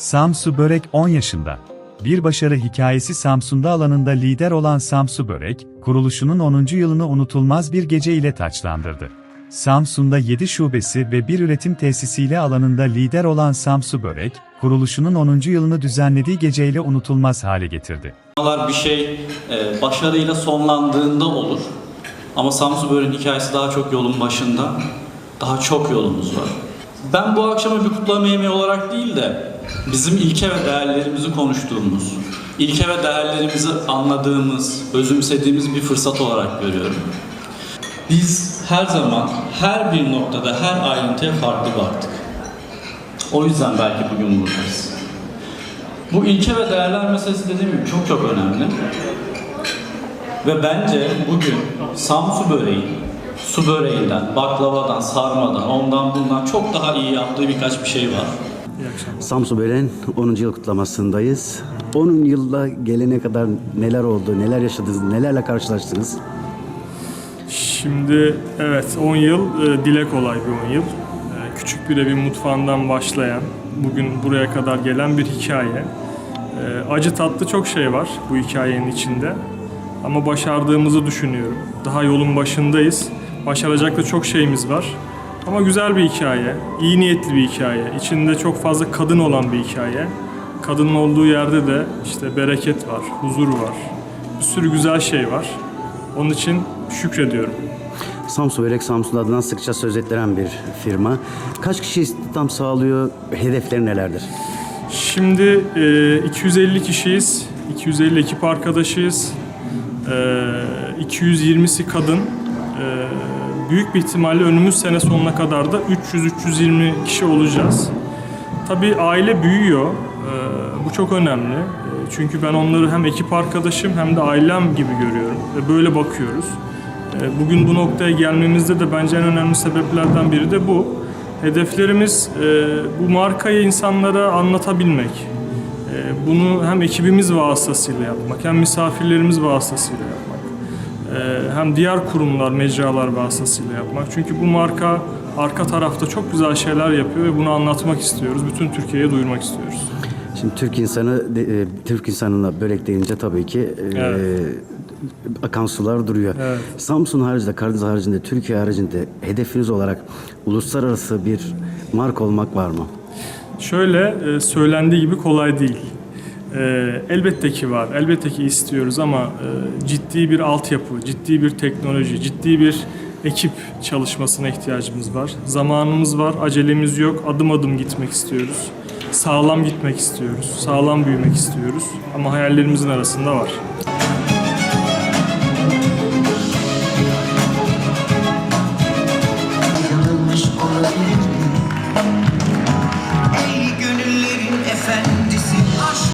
Samsu Börek 10 yaşında. Bir başarı hikayesi Samsun'da alanında lider olan Samsu Börek, kuruluşunun 10. yılını unutulmaz bir gece ile taçlandırdı. Samsun'da 7 şubesi ve bir üretim tesisiyle alanında lider olan Samsu Börek, kuruluşunun 10. yılını düzenlediği geceyle unutulmaz hale getirdi. Bir şey e, başarıyla sonlandığında olur. Ama Samsun Böreğin hikayesi daha çok yolun başında. Daha çok yolumuz var. Ben bu akşamı bir kutlama yemeği olarak değil de bizim ilke ve değerlerimizi konuştuğumuz, ilke ve değerlerimizi anladığımız, özümsediğimiz bir fırsat olarak görüyorum. Biz her zaman, her bir noktada, her ayrıntıya farklı baktık. O yüzden belki bugün buradayız. Bu ilke ve değerler meselesi dediğim gibi çok çok önemli. Ve bence bugün Samsu böreği, su böreğinden, baklavadan, sarmadan, ondan bundan çok daha iyi yaptığı birkaç bir şey var. Samsun Böreğin 10. yıl kutlamasındayız. 10 yılda gelene kadar neler oldu, neler yaşadınız, nelerle karşılaştınız? Şimdi evet 10 yıl e, dile kolay bir 10 yıl. E, küçük bir evin mutfağından başlayan, bugün buraya kadar gelen bir hikaye. E, acı tatlı çok şey var bu hikayenin içinde. Ama başardığımızı düşünüyorum. Daha yolun başındayız. Başaracak da çok şeyimiz var. Ama güzel bir hikaye, iyi niyetli bir hikaye. İçinde çok fazla kadın olan bir hikaye. Kadının olduğu yerde de işte bereket var, huzur var. Bir sürü güzel şey var. Onun için şükrediyorum. Samsun Börek Samsun adına sıkça söz ettiren bir firma. Kaç kişi istihdam sağlıyor, hedefleri nelerdir? Şimdi e, 250 kişiyiz, 250 ekip arkadaşıyız. E, 220'si kadın. E, büyük bir ihtimalle önümüz sene sonuna kadar da 300-320 kişi olacağız. Tabii aile büyüyor. E, bu çok önemli. E, çünkü ben onları hem ekip arkadaşım hem de ailem gibi görüyorum ve böyle bakıyoruz. E, Bugün bu noktaya gelmemizde de bence en önemli sebeplerden biri de bu. Hedeflerimiz e, bu markayı insanlara anlatabilmek. Bunu hem ekibimiz vasıtasıyla yapmak, hem misafirlerimiz vasıtasıyla yapmak, hem diğer kurumlar, mecralar vasıtasıyla yapmak. Çünkü bu marka arka tarafta çok güzel şeyler yapıyor ve bunu anlatmak istiyoruz. Bütün Türkiye'ye duyurmak istiyoruz. Şimdi Türk insanı, e, Türk insanına börek deyince tabii ki e, Evet. akan sular duruyor. Evet. Samsun haricinde, Karadeniz haricinde, Türkiye haricinde hedefiniz olarak uluslararası bir marka olmak var mı? Şöyle e, söylendiği gibi kolay değil. E, elbette ki var, elbette ki istiyoruz ama e, ciddi bir altyapı, ciddi bir teknoloji, ciddi bir ekip çalışmasına ihtiyacımız var. Zamanımız var, acelemiz yok, adım adım gitmek istiyoruz. Sağlam gitmek istiyoruz, sağlam büyümek istiyoruz ama hayallerimizin arasında var.